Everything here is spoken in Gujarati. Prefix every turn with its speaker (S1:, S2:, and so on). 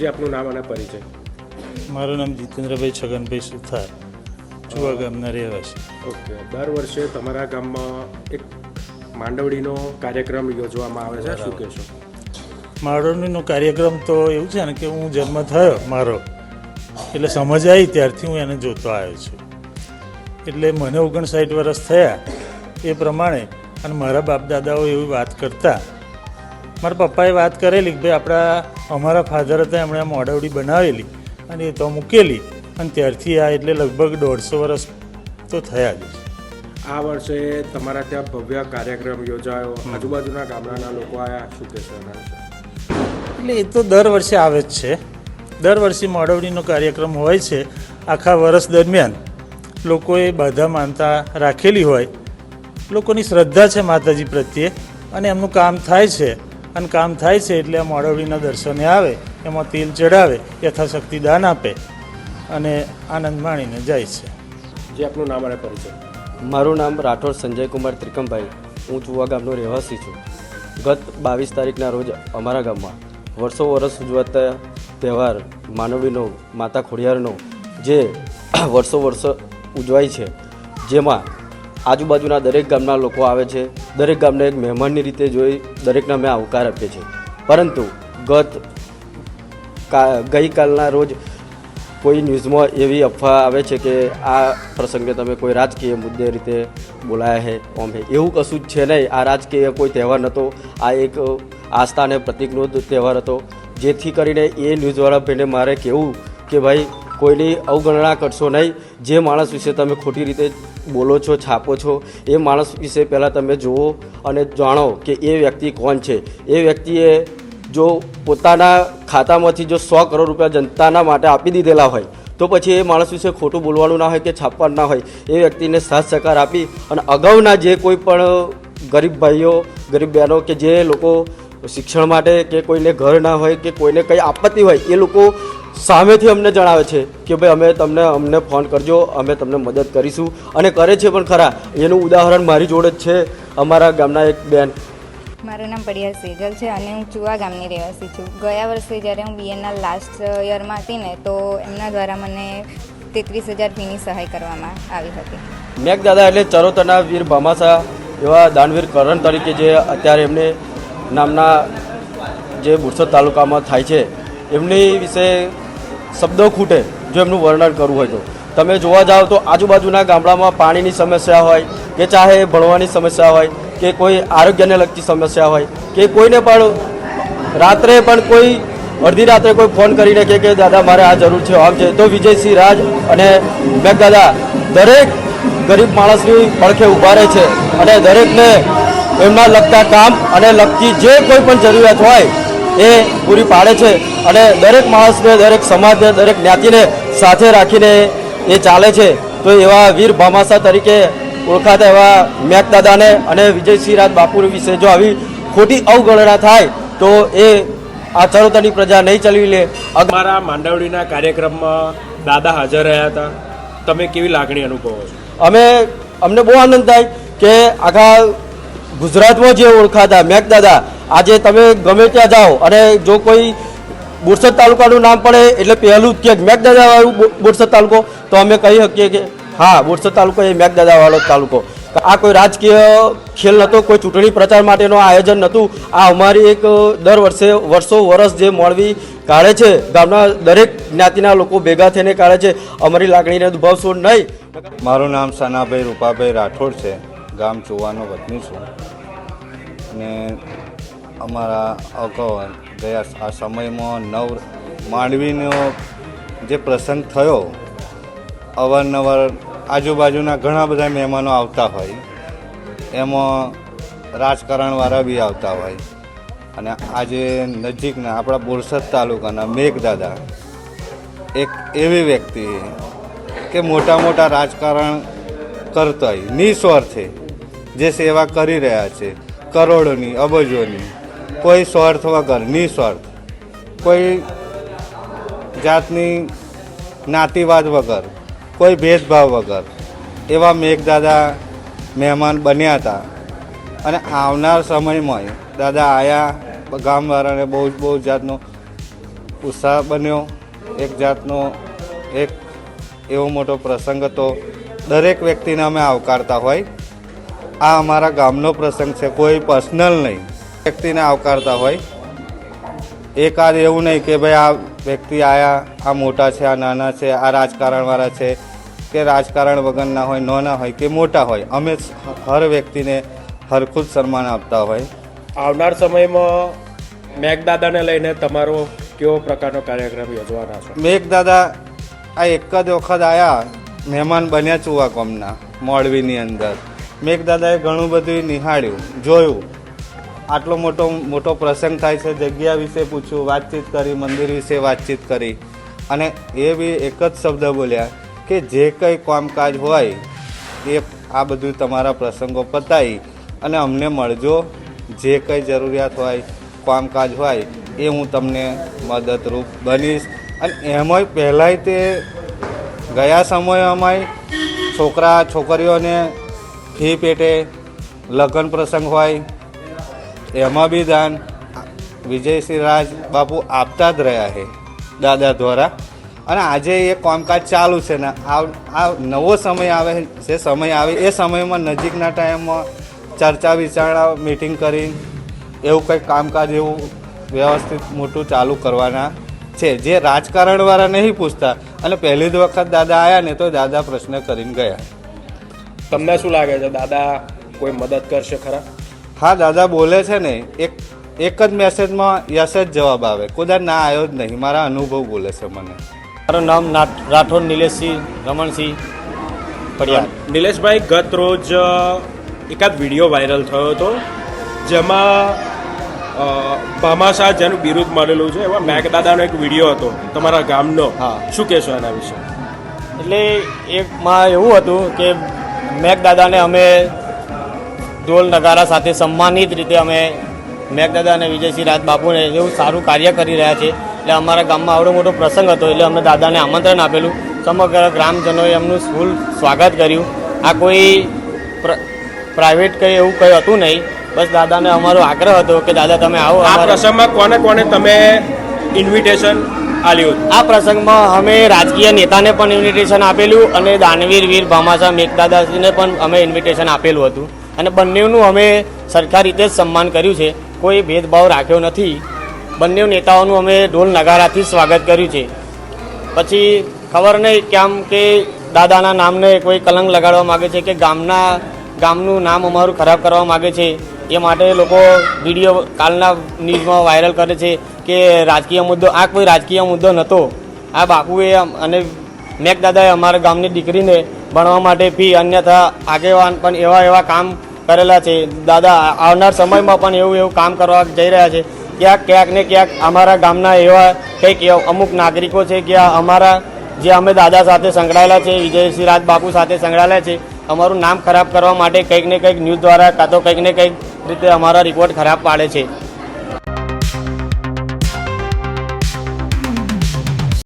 S1: જે આપનું નામ અને પરિચય?
S2: મારું નામ જીતેન્દ્રભાઈ છગનભાઈ સુથાર ચુવા ગામના રહેવાસી.
S1: ઓકે દર વર્ષે તમારા ગામમાં એક માંડવડીનો કાર્યક્રમ યોજવામાં આવે છે શું કહેશો?
S2: માંડવડીનો કાર્યક્રમ તો એવું છે ને કે હું જન્મ થયો મારો એટલે સમજ આવી ત્યારથી હું એને જોતો આવ્યો છું. એટલે મને ઓગણસાઠ વર્ષ થયા એ પ્રમાણે અને મારા બાપ દાદાઓ એવી વાત કરતા મારા પપ્પાએ વાત કરેલી કે ભાઈ આપણા અમારા ફાધર હતા એમણે આ મોડવડી બનાવેલી અને એ તો મૂકેલી. અને ત્યારથી આ એટલે લગભગ દોઢસો વર્ષ તો થયા જ
S1: આ વર્ષે તમારા ત્યાં ભવ્ય કાર્યક્રમ યોજાયો. આજુબાજુના ગામડાના લોકો આવ્યા શું કહેશો
S2: એટલે એ તો દર વર્ષે આવે જ છે. દર વર્ષે મોડવડીનો કાર્યક્રમ હોય છે. આખા વર્ષ દરમિયાન લોકોએ બાધા માનતા રાખેલી હોય. લોકોની શ્રદ્ધા છે માતાજી પ્રત્યે અને એમનું કામ થાય છે. અને કામ થાય છે એટલે આ મોડવડીના દર્શને આવે એમાં તેલ ચડાવે યથાશક્તિ દાન આપે અને આનંદ માણીને જાય છે.
S1: જે આપનું નામ અને પરિચય.
S3: મારું નામ રાઠોડ સંજય કુમાર ત્રિકમભાઈ. હું ચુવા ગામનો રહેવાસી છું. ગત બાવીસ તારીખના રોજ અમારા ગામમાં વર્ષો વર્ષ ઉજવાતા તહેવાર માનવીનો માતા ખોડિયારનો જે વર્ષો વર્ષ ઉજવાય છે જેમાં આજુબાજુના દરેક ગામના લોકો આવે છે દરેક ગામને એક મહેમાનની રીતે જોઈ દરેકને અમે આવકાર આપીએ છીએ. પરંતુ ગત ગઈકાલના રોજ કોઈ ન્યૂઝમાં એવી અફવા આવે છે કે આ પ્રસંગે તમે કોઈ રાજકીય મુદ્દે રીતે બોલાયા હે ઓમ હે? એવું કશું જ છે નહીં. આ રાજકીય કોઈ તહેવાર નહોતો આ એક આસ્થા અને પ્રતિકનો તહેવાર હતો. જેથી કરીને એ ન્યૂઝવાળા ભાઈને મારે કહેવું કે ભાઈ કોઈની અવગણના કરશો નહીં. જે માણસ વિશે તમે ખોટી રીતે બોલો છો, છાપો છો, એ માણસ વિશે પહેલાં તમે જુઓ અને જાણો કે એ વ્યક્તિ કોણ છે. એ વ્યક્તિએ જો પોતાના ખાતામાંથી જો સો કરોડ રૂપિયા જનતાના માટે આપી દીધેલા હોય, તો પછી એ માણસ વિશે ખોટું બોલવાનું ના હોય કે છાપવાનું ના હોય. એ વ્યક્તિને સાથ સહકાર આપી અને અગાઉના જે કોઈ પણ ગરીબ ભાઈઓ, ગરીબ બહેનો કે જે લોકો શિક્ષણ માટે કે કોઈને ઘર ના હોય કે કોઈને કંઈ આપત્તિ હોય, એ લોકો સામેથી અમને જણાવે છે કે ભાઈ અમે તમને અમને ફોન કરજો અમે તમને મદદ કરીશું. અને કરે છે પણ ખરા. એનું ઉદાહરણ મારી જોડે જ છે અમારા ગામના એક બેન.
S4: મારું નામ પડિયા સેજલ છે અને હું ચુવા ગામની રહેવાસી છું. ગયા વર્ષે જ્યારે હું બીએના લાસ્ટ યરમાં હતી ને તો એમના દ્વારા મને તેત્રીસ હજાર ફીની સહાય કરવામાં આવી હતી.
S3: મેઘદાદા એટલે ચરોતરના વીર ભામાસા એવા દાનવીર કરણ તરીકે જે અત્યારે એમને નામના જે બુરસદ તાલુકામાં થાય છે. એમની વિશે શબ્દો ખૂટે જો એમનું વર્ણન કરવું હોય તો. તમે જોવા જાઓ તો આજુબાજુના ગામડામાં પાણીની સમસ્યા હોય, કે ચાહે ભણવાની સમસ્યા હોય, કે કોઈ આરોગ્યને લગતી સમસ્યા હોય, કે કોઈને પણ રાત્રે પણ કોઈ, અડધી રાત્રે કોઈ ફોન કરીને કહે કે, દાદા, મારે આ જરૂર છે, આમ છે. તો વિજયસિંહ રાજ અને મેઘદાદા દરેક ગરીબ માણસની પડખે ઊભા રહે છે અને દરેકને એમના લગતા કામ અને લગતી જે કોઈ પણ જરૂરિયાત હોય એ પૂરી પાડે છે અને દરેક માણસને દરેક સમાજને દરેક જ્ઞાતિને સાથે રાખીને એ ચાલે છે. તો એવા વીર ભામાસા તરીકે ઓળખાતા એવા મેઘદાદાને અને વિજયસિંહ રાજ બાપુ વિશે જો આવી ખોટી અવગણના થાય તો એ આ ચરોતરની પ્રજા નહીં ચલવી લે.
S1: અમારા માંડવડીના કાર્યક્રમમાં દાદા હાજર રહ્યા હતા. તમે કેવી લાગણી અનુભવો છો?
S3: અમે અમને બહુ આનંદ થાય કે આખા ગુજરાતમાં જે ઓળખાતા મેઘદાદા આજે તમે ગમે ત્યાં જાઓ અને જો કોઈ બોરસદ તાલુકાનું નામ પડે, એટલે પહેલું જ કે મેઘદાદાવાળું બોરસદ તાલુકો, તો અમે કહી શકીએ કે હા, બોરસદ તાલુકો એ મેઘદાદાવાળો તાલુકો. આ કોઈ રાજકીય ખેલ નહોતો કોઈ ચૂંટણી પ્રચાર માટેનું આયોજન નહોતું આ અમારી એક દર વર્ષે, વર્ષો વર્ષ જે મોડવી કાઢે છે, ગામના દરેક જ્ઞાતિના લોકો ભેગા થઈને કાઢે છે. અમારી લાગણીને દુભાવશો નહીં.
S5: મારું નામ સનાભાઈ રૂપાભાઈ રાઠોડ છે. ગામ ચોવાનો વતની છું. અને અમારા અગાઉ ગયા આ સમયમાં નવ માંડવીનો જે પ્રસંગ થયો, અવારનવાર આજુબાજુના ઘણા બધા મહેમાનો આવતા હોય. એમાં રાજકારણવાળા બી આવતા હોય. અને આજે નજીકના આપણા બોરસદ તાલુકાના મેઘદાદા એક એવી વ્યક્તિ કે મોટા મોટા રાજકારણ કરતા હોય, નિસ્વાર્થે. જે સેવા કરી રહ્યા છે, કરોડોની, અબજોની, કોઈ સ્વાર્થ વગર, નિસ્વાર્થ, કોઈ જાતની જ્ઞાતિવાદ વગર, કોઈ ભેદભાવ વગર, એવા મેઘદાદા મહેમાન બન્યા હતા. અને આવનાર સમયમાં દાદા આયા ગામવાળાને બહુ જ, બહુ જાતનો ઉત્સાહ બન્યો. એક જાતનો એક એવો મોટો પ્રસંગ હતો. દરેક વ્યક્તિને અમે આવકારતા હોય. આ અમારા ગામનો પ્રસંગ છે. કોઈ પર્સનલ નહીં. વ્યક્તિને આવકારતા હોય. એકાદ એવું નહીં કે ભાઈ આ વ્યક્તિ આયા આ મોટા છે આ નાના છે આ રાજકારણવાળા છે કે રાજકારણ વગરના હોય નાના હોય કે મોટા હોય. અમે હર વ્યક્તિને હરખું જ સન્માન આપતા હોય.
S1: આવનાર સમયમાં મેઘદાદાને લઈને તમારો કેવો પ્રકારનો કાર્યક્રમ યોજવાના છો?
S5: મેઘદાદા આ એક જ વખત આવ્યા મહેમાન બન્યા ચુવા કોમના મોડવીની અંદર. મેઘદાદાએ ઘણું બધું નિહાળ્યું, જોયું. આટલો મોટો મોટો પ્રસંગ થાય છે, જગ્યા વિશે પૂછ્યું, વાતચીત કરી, મંદિર વિશે વાતચીત કરી. અને એ બી એક જ શબ્દ બોલ્યા કે જે કંઈ કામકાજ હોય, એ આ બધું તમારા પ્રસંગો પતાવી અને અમને મળજો. જે કંઈ જરૂરિયાત હોય, કામકાજ હોય, એ હું તમને મદદરૂપ બનીશ. અને એમાંય પહેલાંય તે ગયા સમયમાં છોકરા, છોકરીઓને ફી પેટે લગ્ન પ્રસંગ હોય, એમાં બી દાન. વિજયસિંહ રાજ બાપુ આપતા જ રહ્યા છે, દાદા દ્વારા. અને આજે એ કામકાજ ચાલુ છે ને, આ આ નવો સમય આવે છે, સમય આવે, એ સમયમાં નજીકના ટાઈમમાં ચર્ચા વિચારણા મિટિંગ કરી એવું કંઈક કામકાજ, એવું વ્યવસ્થિત મોટું ચાલુ કરવાના છે. જે રાજકારણવાળા નહીં પૂછતા. અને પહેલી જ વખત દાદા આવ્યા ને તો દાદા પ્રશ્ન કરીને ગયા.
S1: તમને શું લાગે છે? દાદા કોઈ મદદ કરશે ખરા?
S5: હા દાદા બોલે છે ને એક એક જ મેસેજમાં યસ જ જવાબ આવે. કોદા ના આવ્યો જ નહીં મારા અનુભવ બોલે છે મને.
S6: મારું નામ રાઠોડ નિલેશસિંહ રમણસિંહ પડિયા
S1: નિલેશભાઈ ગત રોજ એકાદ વીડિયો વાયરલ થયો હતો જેમાં ભામાશાહ જેનું બિરુદ મળેલું છે. એવા મેઘદાદાનો એક વીડિયો હતો તમારા ગામનો.
S6: હા.
S1: શું કહેશો એના વિશે?
S6: એટલે એકમાં એવું હતું કે મેઘદાદાને અમે ઢોલ નગારા સાથે સન્માનિત રીતે અમે મેઘદાદા અને વિજયસિંહ રાજ બાપુને એવું સારું કાર્ય કરી રહ્યા છે. એટલે અમારા ગામમાં આવડો મોટો પ્રસંગ હતો એટલે અમે દાદાને આમંત્રણ આપેલું. સમગ્ર ગ્રામજનોએ એમનું ફૂલ સ્વાગત કર્યું. આ કોઈ પ્ર- પ્રાઇવેટ કંઈ એવું કંઈ હતું નહીં. બસ દાદાને અમારો આગ્રહ હતો કે દાદા તમે આવો
S1: આ પ્રસંગમાં કોને કોને તમે ઇન્વિટેશન આલ્યું.
S6: આ પ્રસંગમાં અમે રાજકીય નેતાને પણ ઇન્વિટેશન આપેલું અને દાનવીર, વીર ભામાસા મેઘદાદાજીને પણ અમે ઇન્વિટેશન આપેલું હતું. અને બંનેનું અમે સરખા રીતે જ સન્માન કર્યું છે. કોઈ ભેદભાવ રાખ્યો નથી. બંને નેતાઓનું અમે ઢોલ નગારાથી સ્વાગત કર્યું છે. પછી ખબર નહીં કેમ કે દાદાના નામને કોઈ કલંક લગાડવા માગે છે કે ગામના, ગામનું નામ અમારું ખરાબ કરવા માગે છે. એ માટે લોકો વીડિયો કાલના ન્યૂઝમાં વાયરલ કરે છે. કે રાજકીય મુદ્દો, આ કોઈ રાજકીય મુદ્દો નહોતો આ બાપુએ અને મેક દાદાએ અમારા ગામની દીકરીને ભણવા માટે ફી અન્યથા આગેવાન પણ એવા એવા કામ કરેલા છે. દાદા, આવનાર સમયમાં પણ એવું એવું કામ કરવા જઈ રહ્યા છે. ક્યાંક ક્યાંક ને ક્યાંક અમારા ગામના એવા કંઈક અમુક નાગરિકો છે કે અમારા જે અમે દાદા સાથે સંકળાયેલા છે વિજયસિંહ રાજ બાપુ સાથે સંકળાયેલા છે, અમારું નામ ખરાબ કરવા માટે કંઈક ને કંઈક ન્યૂઝ દ્વારા કાં તો કંઈક ને કંઈક રીતે અમારા રિપોર્ટ ખરાબ પાડે છે.